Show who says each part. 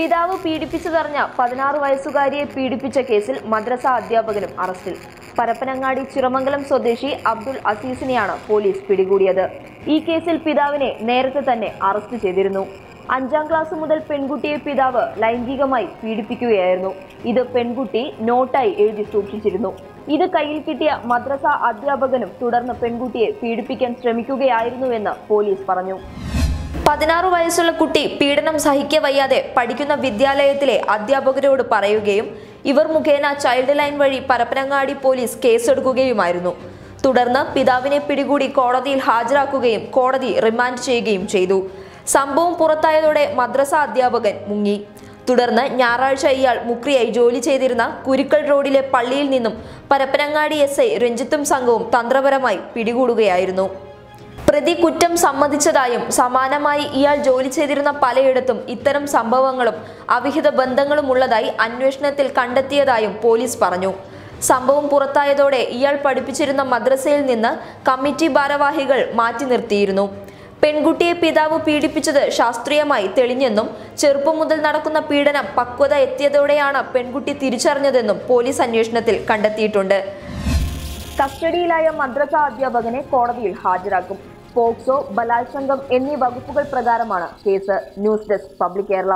Speaker 1: പീഡിപ്പിച്ചതറിഞ്ഞ പതിനാറ് വയസ്സുകാരിയെ പീഡിപ്പിച്ച കേസിൽ മദ്രസ അധ്യാപകനും അറസ്റ്റിൽ. പരപ്പനങ്ങാടി ചിറമംഗലം സ്വദേശി അബ്ദുൾ അസീസിനെയാണ് പോലീസ് പിടികൂടിയത്. ഈ കേസിൽ പിതാവിനെ നേരത്തെ തന്നെ അറസ്റ്റ് ചെയ്തിരുന്നു. അഞ്ചാം ക്ലാസ് മുതൽ പെൺകുട്ടിയെ പിതാവ് ലൈംഗികമായി പീഡിപ്പിക്കുകയായിരുന്നു. ഇത് പെൺകുട്ടി നോട്ടായി എഴുതി സൂക്ഷിച്ചിരുന്നു. ഇത് കയ്യിൽ കിട്ടിയ മദ്രസ അധ്യാപകനും തുടർന്ന് പെൺകുട്ടിയെ പീഡിപ്പിക്കാൻ ശ്രമിക്കുകയായിരുന്നുവെന്ന് പോലീസ് പറഞ്ഞു. പതിനാറ് വയസ്സുള്ള കുട്ടി പീഡനം സഹിക്ക വയ്യാതെ പഠിക്കുന്ന വിദ്യാലയത്തിലെ അധ്യാപകരോട് പറയുകയും ഇവർ മുഖേന ചൈൽഡ് ലൈൻ വഴി പരപ്പനങ്ങാടി പോലീസ് കേസെടുക്കുകയുമായിരുന്നു. തുടർന്ന് പിതാവിനെ പിടികൂടി കോടതിയിൽ ഹാജരാക്കുകയും കോടതി റിമാൻഡ് ചെയ്യുകയും ചെയ്തു. സംഭവം പുറത്തായതോടെ മദ്രസ അധ്യാപകൻ മുങ്ങി. തുടർന്ന് ഞായറാഴ്ച ഇയാൾ മുക്രിയായി ജോലി ചെയ്തിരുന്ന കുരുക്കൾ റോഡിലെ പള്ളിയിൽ നിന്നും പരപ്പനങ്ങാടി എസ് ഐ രഞ്ജിത്തും സംഘവും തന്ത്രപരമായി പിടികൂടുകയായിരുന്നു. പ്രതി കുറ്റം സമ്മതിച്ചതായും സമാനമായി ഇയാൾ ജോലി ചെയ്തിരുന്ന പലയിടത്തും ഇത്തരം സംഭവങ്ങളും അവിഹിത ബന്ധങ്ങളും ഉള്ളതായി അന്വേഷണത്തിൽ കണ്ടെത്തിയതായും പോലീസ് പറഞ്ഞു. സംഭവം പുറത്തായതോടെ ഇയാൾ പഠിപ്പിച്ചിരുന്ന മദ്രസയിൽ നിന്ന് കമ്മിറ്റി ഭാരവാഹികൾ മാറ്റി നിർത്തിയിരുന്നു. പെൺകുട്ടിയെ പിതാവ് പീഡിപ്പിച്ചത് ശാസ്ത്രീയമായി തെളിഞ്ഞെന്നും ചെറുപ്പം മുതൽ നടക്കുന്ന പീഡനം പക്വത എത്തിയതോടെയാണ് പെൺകുട്ടി തിരിച്ചറിഞ്ഞതെന്നും പോലീസ് അന്വേഷണത്തിൽ കണ്ടെത്തിയിട്ടുണ്ട്. കസ്റ്റഡിയിലായ മദ്രസ അധ്യാപകനെ കോടതിയിൽ ഹാജരാക്കും. പോക്സോ ബലാത്സംഗം എന്നീ വകുപ്പുകൾ പ്രകാരമാണ് case. News desk public Kerala.